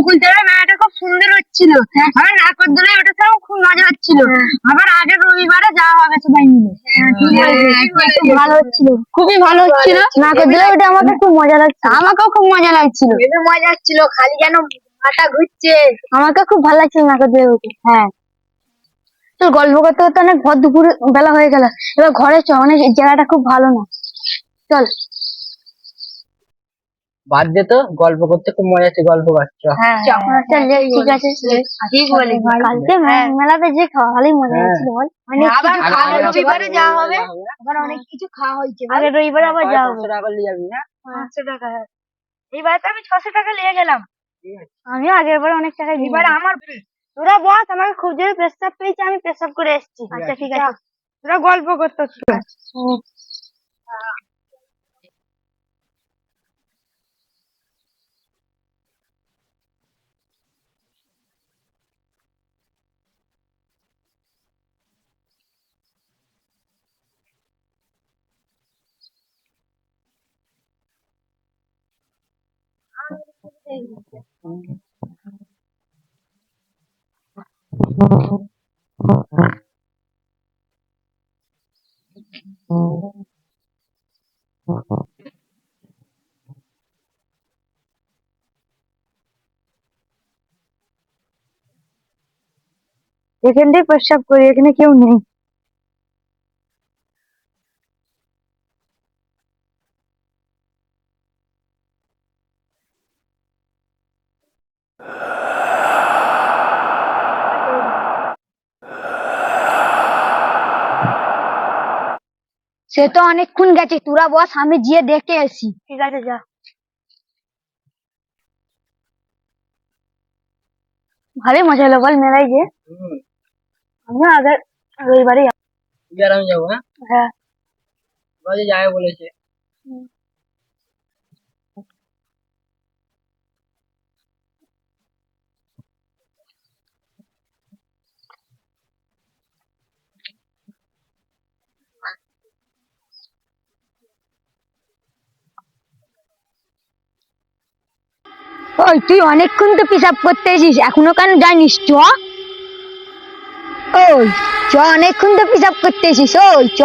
বকুল তলায় মেলাটা খুব সুন্দর হচ্ছিল। নাকরদোলায় ওটার সময় খুব মজা হচ্ছিল। আবার আগের রবিবারে যাওয়া হবে সবাই মিলে। ভালো হচ্ছিল। খুবই ভালো হচ্ছিল। ওটা আমাকে খুব মজা লাগছে আমাকেও খুব মজা লাগছিল। মজা হচ্ছিল খালি যেন মাথা ঘুরছে। আমাকে খুব ভালো লাগছিল নাগরদোলায় উঠে হ্যাঁ। তো গল্প করতে করতে অনেক ভর দুপুর বেলা হয়ে গেল। এবার ঘরে চ অনেক জায়গাটা খুব ভালো না। চল। বাদ দে তো গল্প করতে খুব মজা হচ্ছে গল্প করছ। হ্যাঁ চল যাই, ঠিক আছে ঠিক বলিস কালকে মেলাতে যে খাওয়া ভালোই মজা হ্যাঁ। হচ্ছিল বল। অনেক আবার আগের রবিবারে যাওয়া হবে? আবার অনেক কিছু খাওয়া হয়েছে আগের রবিবারে আবার যাওয়া হবে। টাকা নিয়ে যাবি না পাঁচশো টাকা এইবার তো আমি ছশো টাকা নিয়ে গেলাম। আমিও আগের বার অনেক টাকা এবার আমার তোরা বস আমাকে খুব জোরে পেশাব পেয়েছে আমি পেশাব করে এসেছি। আচ্ছা ঠিক আছে। তোরা গল্প করতে এখানটাই প্রস্রাব করি এখানে কেউ নেই সে তো অনেকক্ষণ গেছে তোরা বস আমি গিয়ে দেখে এসি ঠিক আছে যা ভালোই মজা হলো বল মেলায় গিয়ে আমিও আগের রবিবারই তুই আর আমি যাব হ্যাঁ হ্যাঁ রোজে যাবে বলেছে ওই তুই অনেকক্ষণ তো পিসাব করতে এসিস এখনও কেন যাইনিস চ। ওই চ অনেকক্ষণ তো পিসাব করতে এসিস ওই চ।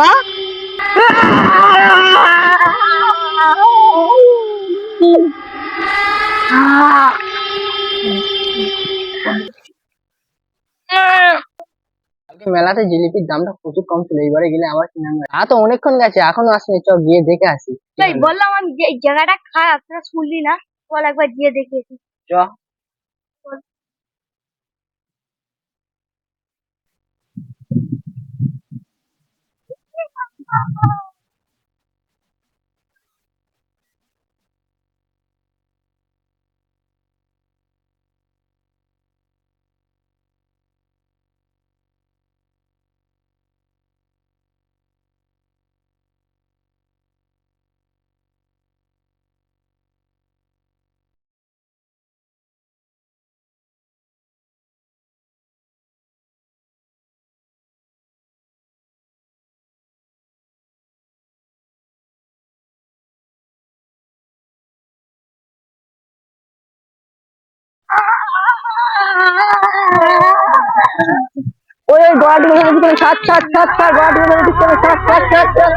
মেলাতে জিলিপির দামটা প্রচুর কম ছিল এবারে গেলে আবার কিনে আনবে। তা তো অনেকক্ষণ গেছে এখনও আসেনি চ গিয়ে দেখে আসি। বললাম আমি জায়গাটা খারাপ তোরা শুনলি না? বল একবার গিয়ে দেখে এসি চ ওই ওই গড়াটি মেরে দিচ্ছে সাত সাত সাত সাত গড়াটি মেরে দিচ্ছে সাত সাত সাত সাত।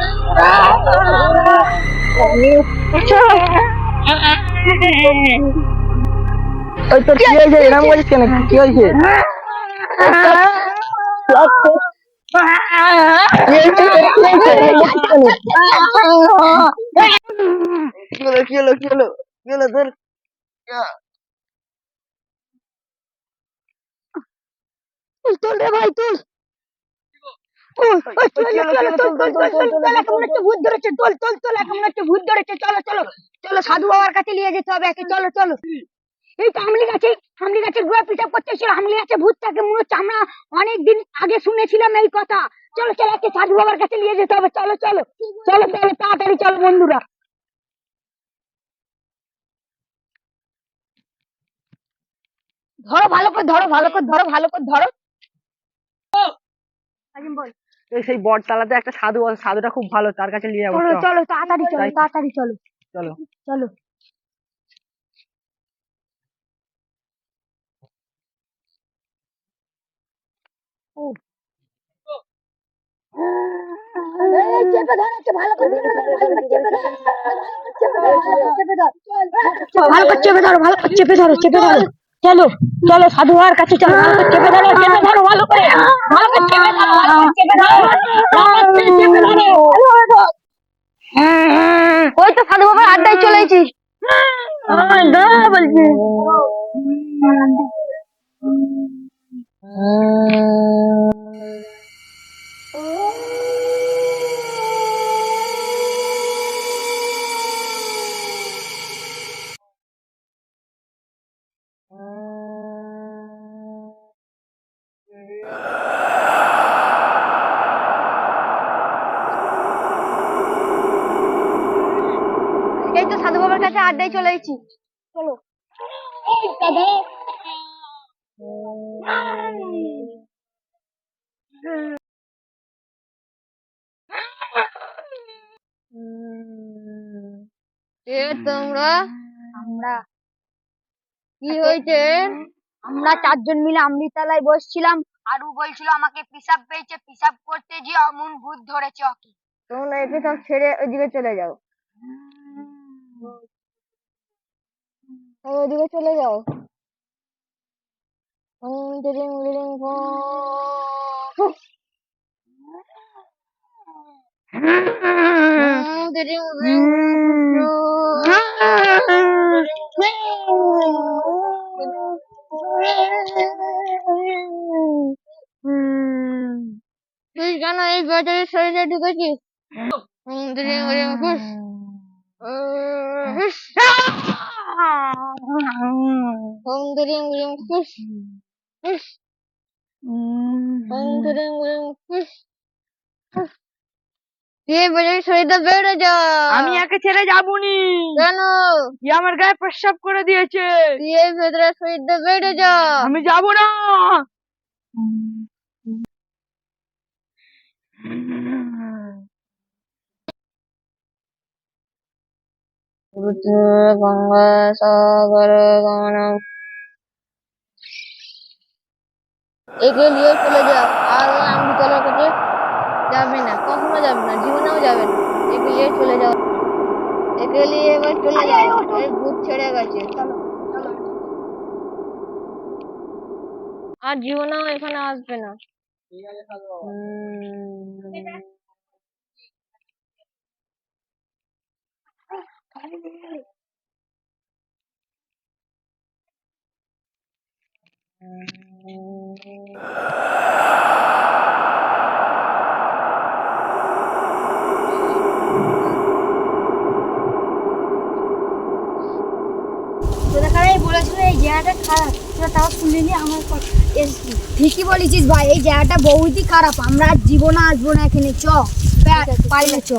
ওই তোর কি হয়েছে? এরকম বলিস কেন? কি হয়েছে? কি হলো কি হলো কি হলো? তোর? তুল তুল রে ভাই তুল ভূত ধরেছে তোল তোল তোল এখন হচ্ছে ভূত ধরেছে চলো চলো চলো সাধু বাবার কাছে নিয়ে যেতে হবে চলো চলো এই তো আমলি গাছে আমলি গাছের গুড়া পিসাব করতেছিল আমলি গাছে ভূত থাকে মনে হচ্ছে আমরা অনেক আগে শুনেছিলাম এই কথা চলো চলো একে সাধু বাবার কাছে নিয়ে যেতে হবে চলো চলো চলো চলো তাড়াতাড়ি চলো বন্ধুরা ধরো ভালো করে ধরো ভালো করে ধরো ভালো করে ধরো সেই বটতলাতে একটা সাধু আছে সাধুটা খুব ভালো তার কাছে নিয়ে যাব চলো চলো। তাড়াতাড়ি চলো তাড়াতাড়ি চলো। চলো। চলো। ভালো করে চেপে ধরো ভালো করে চেপে ধরো চেপে ধরো চলো চলো সাধু আর কাছে চলো ভালো করে চেপে ধরো চেপে ধরো। আড্ডায় চলে এসেছি বলছি। এই কাছে আড্ডায় চলে এসেছি। চলো। এ তোমরা? আমরা। কি হয়েছে? আমরা চারজন মিলে আমৃতালায় বসছিলাম। আরু বলছিল আমাকে পিসাব পেয়েছে পিসাব করতে যে অমন ভূত ধরেছে ওকে। তোমরা একে সব ছেড়ে ওইদিকে চলে যাও। ওইদিকে চলে যাও। দিরিং, দিরিং, তুই কেন এই বেচারির শরীরে ঢুকেছিস? তুই এই শরীরটা বেড়ে যা আমি একে ছেড়ে যাবনি। কেন? ই আমার গায়ে প্রস্রাব করে দিয়েছে? তুই এই ভেতরে শরীরটা বেড়ে যা আমি যাব না। গঙ্গা সাগর গমনম। একে নিয়ে চলে যাও। আর আমি তলার কাছে যাবে না কখনো যাবে না জীবনেও যাবে না একে নিয়ে চলে যাও একে নিয়ে এবার চলে যাও এই ভূত ছেড়ে গেছে। আর জীবনেও এখানে আসবে না। তোদের কারাই বলেছিল এই জায়গাটা খারাপ। তোরা তাও শুনিনি আমার। ঠিকই বলেছিস ভাই এই জায়গাটা বহুতই খারাপ। আমরা আর জীবনে আসব না এখানে চ। না চ।